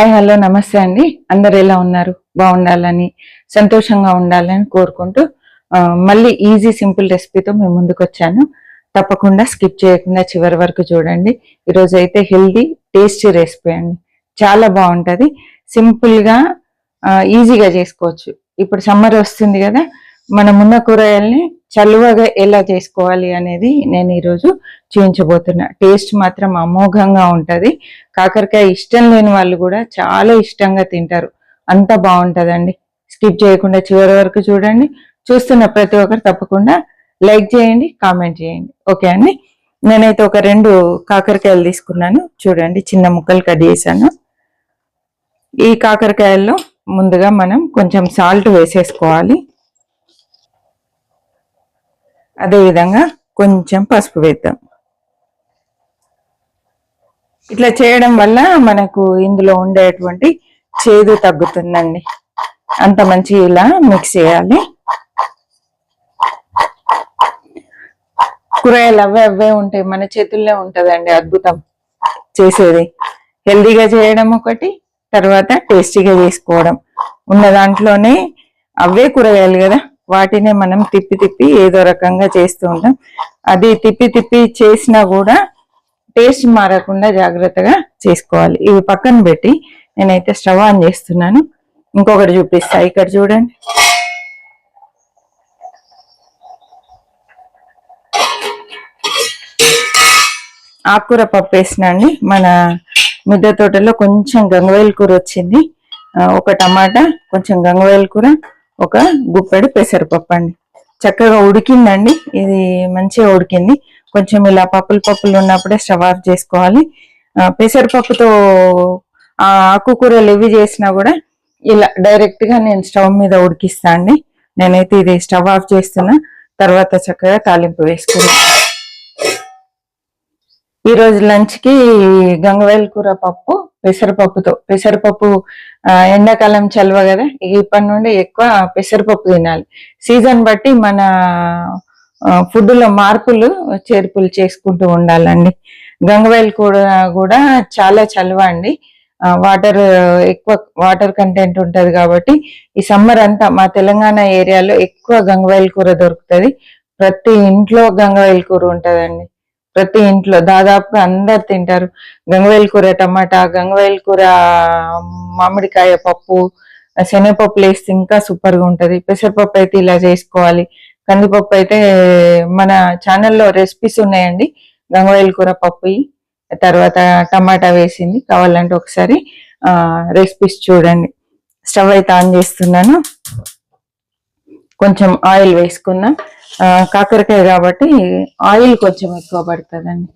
Hi hello నమస్తే అండి. అందరు ఎలా ఉన్నారు? బాగుండాలని సంతోషంగా ఉండాలని కోరుకుంటూ మళ్ళీ ఈజీ సింపుల్ రెసిపీతో మేము ముందుకు వచ్చాను తప్పకుండా స్కిప్ చేయకుండా చివరి వరకు చూడండి. ఈరోజు అయితే హెల్దీ టేస్టీ రెసిపీ అండి. చాలా బాగుంటుంది. సింపుల్గా ఈజీగా చేసుకోవచ్చు. ఇప్పుడు సమ్మర్ వస్తుంది కదా మనం ఉన్న కూరగాయల్ని చలువగా ఎలా చేసుకోవాలి అనేది నేను ఈరోజు చూపించబోతున్నా. టేస్ట్ మాత్రం అమోఘంగా ఉంటుంది. కాకరకాయ ఇష్టం లేని వాళ్ళు కూడా చాలా ఇష్టంగా తింటారు. అంత బాగుంటుందండి. స్కిప్ చేయకుండా చివరి వరకు చూడండి. చూస్తున్న ప్రతి ఒక్కరు తప్పకుండా లైక్ చేయండి కామెంట్ చేయండి. ఓకే అండి? నేనైతే ఒక రెండు కాకరకాయలు తీసుకున్నాను. చూడండి చిన్న ముక్కలు కట్ చేశాను. ఈ కాకరకాయల్లో ముందుగా మనం కొంచెం సాల్ట్ వేసేసుకోవాలి. అదే విధంగా కొంచెం పసుపు వేద్దాం. ఇట్లా చేయడం వల్ల మనకు ఇందులో ఉండేటువంటి చేదు తగ్గుతుందండి. అంత మంచి ఇలా మిక్స్ చేయాలి. కూరగాయలు అవే అవే ఉంటాయి. మన చేతుల్లో ఉంటుందండి అద్భుతం చేసేది. హెల్దీగా చేయడం ఒకటి తర్వాత టేస్టీగా చేసుకోవడం. ఉన్న దాంట్లోనే అవే కూరగాయలు కదా. వాటినే మనం తిప్పి తిప్పి ఏదో రకంగా చేస్తూ ఉంటాం. అది తిప్పి తిప్పి చేసినా కూడా టేస్ట్ మారకుండా జాగ్రత్తగా చేసుకోవాలి. ఇవి పక్కన పెట్టి నేనైతే స్టవ్ ఆన్ చేస్తున్నాను. ఇంకొకటి చూపిస్తా. ఇక్కడ చూడండి. ఆకుకూర పప్పు వేసిన అండి. మన మిద్దె తోటలో కొంచెం గంగవేల కూర వచ్చింది. ఒక టమాటా కొంచెం గంగవేల కూర ఒక గుప్పెడు పెసరపప్పు అండి. చక్కగా ఉడికిందండి. ఇది మంచిగా ఉడికింది. కొంచెం ఇలా పప్పులు పప్పులు ఉన్నప్పుడే స్టవ్ ఆఫ్ చేసుకోవాలి. పెసరపప్పుతో ఆ ఆకుకూరలు ఇవి చేసినా కూడా ఇలా డైరెక్ట్గా నేను స్టవ్ మీద ఉడికిస్తా అండి. నేనైతే ఇది స్టవ్ ఆఫ్ చేస్తున్నా. తర్వాత చక్కగా తాలింపు వేసుకున్నా ఈరోజు లంచ్కి గంగవేల కూర పప్పు పెసరపప్పుతో. పెసరపప్పు ఎండాకాలం చల్వ కదా ఇప్పటి నుండి ఎక్కువ పెసరపప్పు తినాలి. సీజన్ బట్టి మన ఫుడ్లో మార్పులు చేర్పులు చేసుకుంటూ ఉండాలండి. గంగవేల్ కూర కూడా చాలా చలువ అండి. వాటర్ ఎక్కువ వాటర్ కంటెంట్ ఉంటుంది కాబట్టి ఈ సమ్మర్ అంతా మా తెలంగాణ ఏరియాలో ఎక్కువ గంగవేల్ కూర దొరుకుతుంది. ప్రతి ఇంట్లో గంగవేల్ కూర ఉంటుందండి. ప్రతి ఇంట్లో దాదాపుగా అందరు తింటారు. గంగవేల కూర టమాటా గంగవేల కూర మామిడికాయ పప్పు శనగపప్పు వేస్తే ఇంకా సూపర్గా ఉంటది. పెసరపప్పు అయితే ఇలా చేసుకోవాలి. కందిపప్పు అయితే మన ఛానల్లో రెసిపీస్ ఉన్నాయండి. గంగవేల కూర పప్పు తర్వాత టమాటా వేసింది. కావాలంటే ఒకసారి ఆ రెసిపీస్ చూడండి. స్టవ్ అయితే ఆన్ చేస్తున్నాను. కొంచెం ఆయిల్ వేసుకుందాం కాకరకాయ కాబట్టి ఆయిల్ కొంచెం ఎక్కువ పడుతుందండి.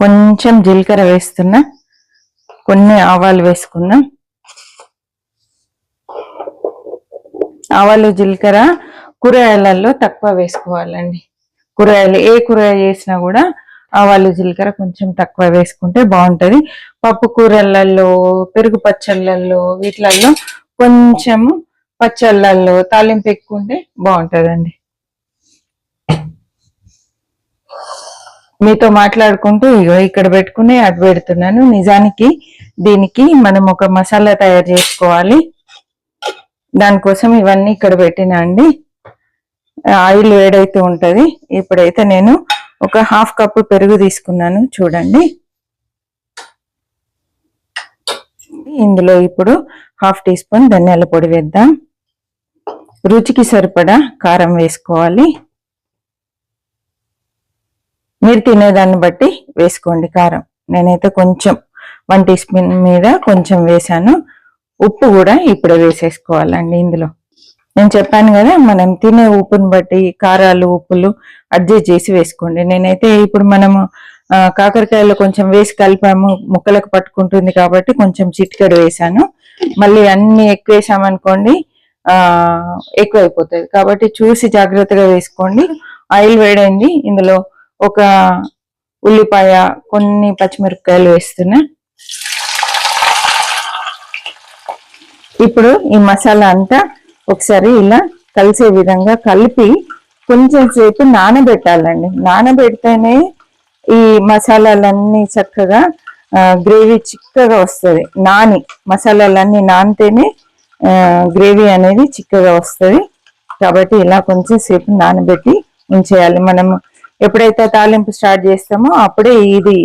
కొంచెం జీలకర్ర వేస్తున్నా కొన్ని ఆవాలు వేసుకుందాం ఆవాలు జీలకర్ర కూరగాయలలో తక్కువ వేసుకోవాలండి. కూరగాయలు ఏ కూరగాయ చేసినా కూడా ఆవాలు జీలకర్ర కొంచెం తక్కువ వేసుకుంటే బాగుంటుంది. పప్పు కూరలలో పెరుగు పచ్చళ్ళల్లో వీటిలలో కొంచెము పచ్చళ్ళల్లో తాలింపు ఎక్కువ ఉంటే మీతో మాట్లాడుకుంటూ ఇగో ఇక్కడ పెట్టుకుని అటు పెడుతున్నాను. నిజానికి దీనికి మనం ఒక మసాలా తయారు చేసుకోవాలి. దానికోసం ఇవన్నీ ఇక్కడ పెట్టినా అండి. ఆయిల్ వేడైతే ఉంటుంది. ఇప్పుడైతే నేను ఒక హాఫ్ కప్పు పెరుగు తీసుకున్నాను చూడండి. ఇందులో ఇప్పుడు హాఫ్ టీ స్పూన్ ధనియాల పొడి వేద్దాం. రుచికి సరిపడా కారం వేసుకోవాలి. మీరు తినేదాన్ని బట్టి వేసుకోండి కారం. నేనైతే కొంచెం వన్ టీ స్పూన్ మీద కొంచెం వేసాను ఉప్పు కూడా ఇప్పుడే వేసేసుకోవాలండి ఇందులో. నేను చెప్పాను కదా మనం తినే ఉప్పుని బట్టి కారాలు ఉప్పులు అడ్జస్ట్ చేసి వేసుకోండి. నేనైతే ఇప్పుడు మనము కాకరకాయలో కొంచెం వేసి కలిపాము ముక్కలకు పట్టుకుంటుంది కాబట్టి కొంచెం చిట్కడు వేసాను మళ్ళీ అన్ని ఎక్కువ వేసామనుకోండి ఎక్కువైపోతుంది కాబట్టి చూసి జాగ్రత్తగా వేసుకోండి. ఆయిల్ వేడైంది. ఇందులో ఒక ఉల్లిపాయ కొన్ని పచ్చిమిరపకాయలు వేస్తున్నా. ఇప్పుడు ఈ మసాలా అంతా ఒకసారి ఇలా కలిసే విధంగా కలిపి కొంచెం సేపు నానబెట్టాలండి. నానబెడితేనే ఈ మసాలాలన్నీ చక్కగా గ్రేవీ చిక్కగా వస్తుంది. నాని మసాలాలన్నీ నానితేనే గ్రేవీ అనేది చిక్కగా వస్తుంది. కాబట్టి ఇలా కొంచెం సేపు నానబెట్టి ఉంచేయాలి. మనం ఎప్పుడైతే తాలింపు స్టార్ట్ చేస్తామో అప్పుడే ఇది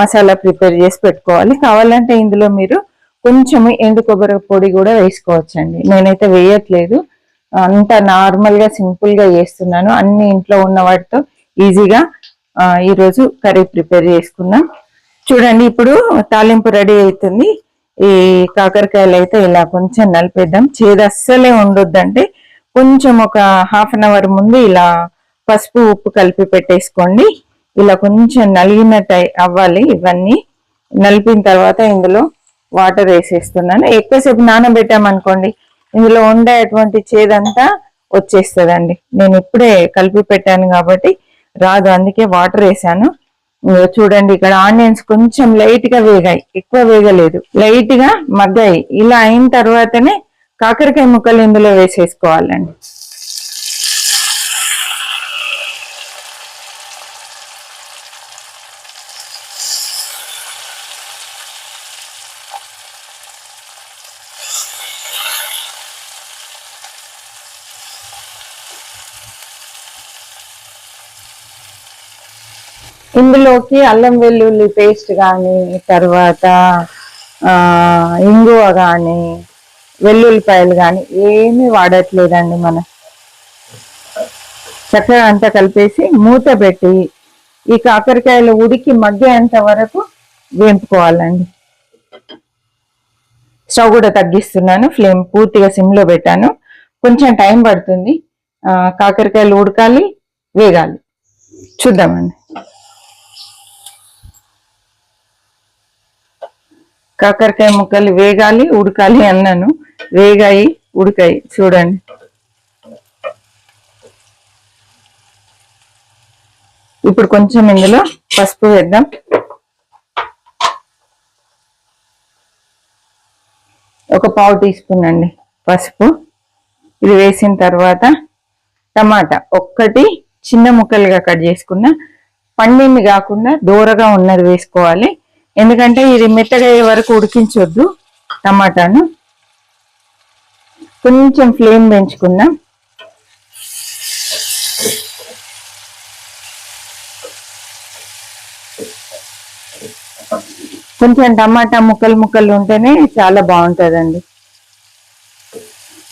మసాలా ప్రిపేర్ చేసి పెట్టుకోవాలి. కావాలంటే ఇందులో మీరు కొంచెం ఎండు కొబ్బరి పొడి కూడా వేసుకోవచ్చండి. నేనైతే వేయట్లేదు. అంత నార్మల్గా సింపుల్గా చేస్తున్నాను. అన్ని ఇంట్లో ఉన్న వాటితో ఈజీగా ఈరోజు కర్రీ ప్రిపేర్ చేసుకున్నాం. చూడండి ఇప్పుడు తాలింపు రెడీ అవుతుంది. ఈ కాకరకాయలు అయితే ఇలా కొంచెం నలిపేద్దాం. చేదు అస్సలే ఉండొద్దంటే కొంచెం ఒక హాఫ్ అన్ అవర్ ముందు ఇలా పసుపు ఉప్పు కలిపి పెట్టేసుకోండి. ఇలా కొంచెం నలిగినట్టు అవ్వాలి ఇవన్నీ. నలిపిన తర్వాత ఇందులో వాటర్ వేసేస్తున్నాను. ఎక్కువసేపు నానబెట్టామనుకోండి ఇందులో ఉండేటువంటి చేదంతా వచ్చేస్తుందండి. నేను ఇప్పుడే కలిపి పెట్టాను కాబట్టి రాదు అందుకే వాటర్ వేసాను. చూడండి ఇక్కడ ఆనియన్స్ కొంచెం లైట్గా వేగాయి. ఎక్కువ వేగలేదు. లైట్గా మగ్గాయి. ఇలా అయిన తర్వాతనే కాకరకాయ ముక్కలు ఇందులో వేసేసుకోవాలండి. ఇందులోకి అల్లం వెల్లుల్లి పేస్ట్ కానీ తర్వాత ఇంగువ కానీ వెల్లుల్లిపాయలు కానీ ఏమీ వాడట్లేదండి మనం. చక్కగా అంతా కలిపేసి మూత పెట్టి ఈ కాకరకాయలు ఉడికి మగ్గేంత వరకు వేంపుకోవాలండి. స్టవ్ కూడా తగ్గిస్తున్నాను ఫ్లేమ్ పూర్తిగా సిమ్లో పెట్టాను. కొంచెం టైం పడుతుంది. కాకరకాయలు ఉడకాలి వేగాలి. చూద్దామండి. కాకరకాయ ముక్కలు వేగాలి ఉడకాలి అన్నాను. వేగాయి ఉడకాయి. చూడండి. ఇప్పుడు కొంచెం ఇందులో పసుపు వేద్దాం. ఒక పావు టీ స్పూన్ అండి పసుపు. ఇది వేసిన తర్వాత టమాటా. ఒక్కటి చిన్న ముక్కలుగా కట్ చేసుకున్న. పండింది కాకుండా దూరగా ఉన్నది వేసుకోవాలి. ఎందుకంటే ఇది మెత్తగా వరకు ఉడికించొద్దు టమాటాను. కొంచెం ఫ్లేమ్ పెంచుకుందాం కొంచెం టమాటా ముక్కలు ముక్కలు ఉంటేనే చాలా బాగుంటుందండి.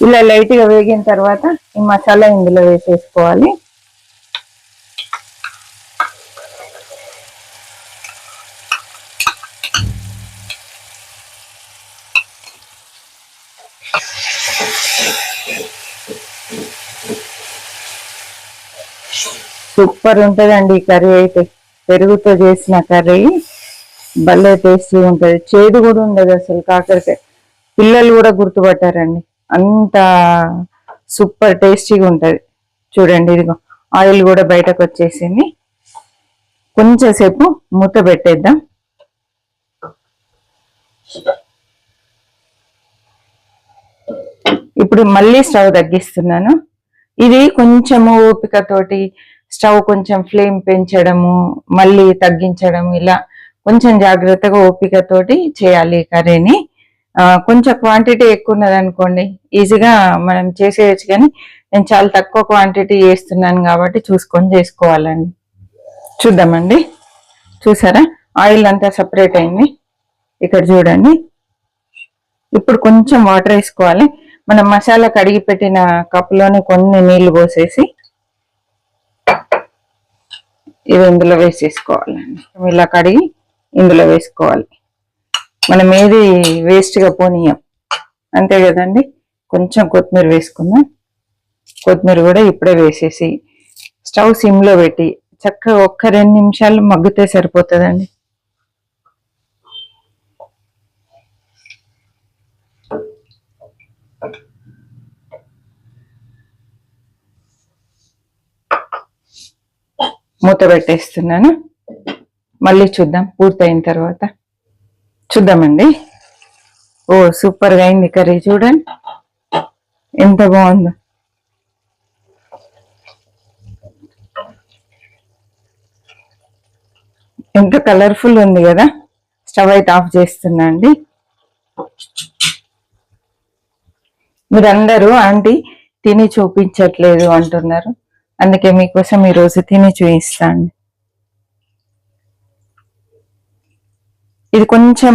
ఇలా లైట్గా వేగిన తర్వాత ఈ మసాలా ఇందులో వేసేసుకోవాలి. సూపర్ ఉంటుందండి ఈ కర్రీ అయితే. పెరుగుతో చేసిన కర్రీ. భలే టేస్టీ ఉంటుంది. చేదు కూడా ఉండదు అసలు కాకరకాయ. పిల్లలు కూడా గుర్తుపట్టారండి. అంత సూపర్ టేస్టీగా ఉంటుంది. చూడండి ఇదిగో ఆయిల్ కూడా బయటకు వచ్చేసింది. కొంచెం సేపు మూత పెట్టేద్దాం. ఇప్పుడు మళ్ళీ స్టవ్ తగ్గిస్తున్నాను. ఇది కొంచెము ఓపికతోటి స్టవ్ కొంచెం ఫ్లేమ్ పెంచడము మళ్ళీ తగ్గించడం ఇలా కొంచెం జాగ్రత్తగా ఓపికతోటి చేయాలి కర్రీని. కొంచెం క్వాంటిటీ ఎక్కువ ఉన్నదనుకోండి ఈజీగా మనం చేసేయచ్చు కానీ నేను చాలా తక్కువ క్వాంటిటీ చేస్తున్నాను కాబట్టి చూసుకొని చేసుకోవాలండి. చూద్దామండి. చూసారా? ఆయిల్ అంతా సపరేట్ అయింది. ఇక్కడ చూడండి. ఇప్పుడు కొంచెం వాటర్ వేసుకోవాలి. మనం మసాలా కడిగి పెట్టిన కప్పులోనే కొన్ని నీళ్ళు పోసేసి ఇవి ఇందులో వేసేసుకోవాలండి ఇలా కడిగి ఇందులో వేసుకోవాలి. మనం ఏది వేస్ట్గా పోనీయం. అంతే కదండి? కొంచెం కొత్తిమీర వేసుకుందాం. కొత్తిమీర కూడా ఇప్పుడే వేసేసి స్టవ్ సిమ్లో పెట్టి చక్కగా ఒక్క రెండు నిమిషాలు మగ్గితే సరిపోతుందండి. మూత పెట్టేస్తున్నాను. మళ్ళీ చూద్దాం పూర్తయిన తర్వాత. చూద్దామండి. ఓ సూపర్గా అయింది కర్రీ చూడండి. ఎంత బాగుందో. ఎంత కలర్ఫుల్ ఉంది కదా. స్టవ్ అయితే ఆఫ్ చేస్తున్నా అండి. మీరందరూ ఆంటీ తిని చూపించట్లేదు అంటున్నారు. అందుకే మీకోసం ఈరోజు తిని చూపిస్తాను ఇది కొంచెం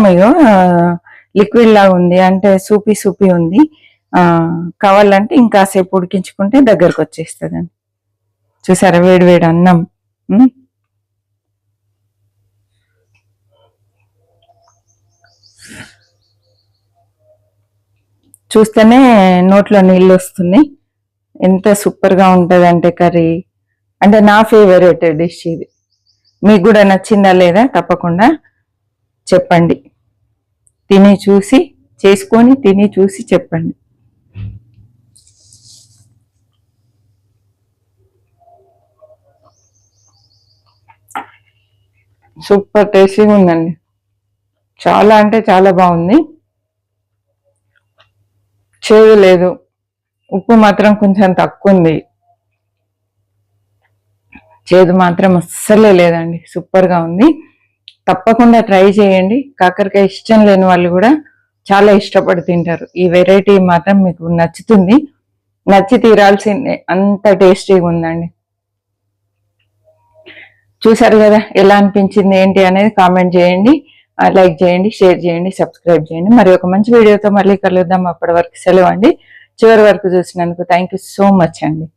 లిక్విడ్ లాగా ఉంది అంటే సూపి సూపి ఉంది. కావాలంటే ఇంకాసేపు ఉడికించుకుంటే దగ్గరకు వచ్చేస్తుందండి. చూసారా వేడి వేడి అన్నం. చూస్తేనే నోట్లో నీళ్ళు వస్తున్నాయి. ఎంత సూపర్గా ఉంటుందంటే కర్రీ. అంటే నా ఫేవరెట్ డిష్ ఇది. మీకు కూడా నచ్చిందా లేదా తప్పకుండా చెప్పండి. తిని చూసి చేసుకొని తిని చూసి చెప్పండి. సూపర్ టేస్టీగా ఉందండి. చాలా అంటే చాలా బాగుంది. చేదు లేదు. ఉప్పు మాత్రం కొంచెం తక్కువ ఉంది చేదు మాత్రం అస్సలే లేదండి. సూపర్గా ఉంది. తప్పకుండా ట్రై చేయండి. కాకరకాయ ఇష్టం లేని వాళ్ళు కూడా చాలా ఇష్టపడి తింటారు. ఈ వెరైటీ మాత్రం మీకు నచ్చుతుంది. నచ్చి తీరాల్సిందే. అంత టేస్టీగా ఉందండి. చూసారు కదా ఎలా అనిపించింది ఏంటి అనేది కామెంట్ చేయండి. లైక్ చేయండి షేర్ చేయండి సబ్స్క్రైబ్ చేయండి. మరి ఒక మంచి వీడియోతో మళ్ళీ కలుద్దాం. అప్పటి వరకు సెలవు అండి. చివరి వరకు చూసినందుకు థ్యాంక్ యూ సో మచ్ అండి.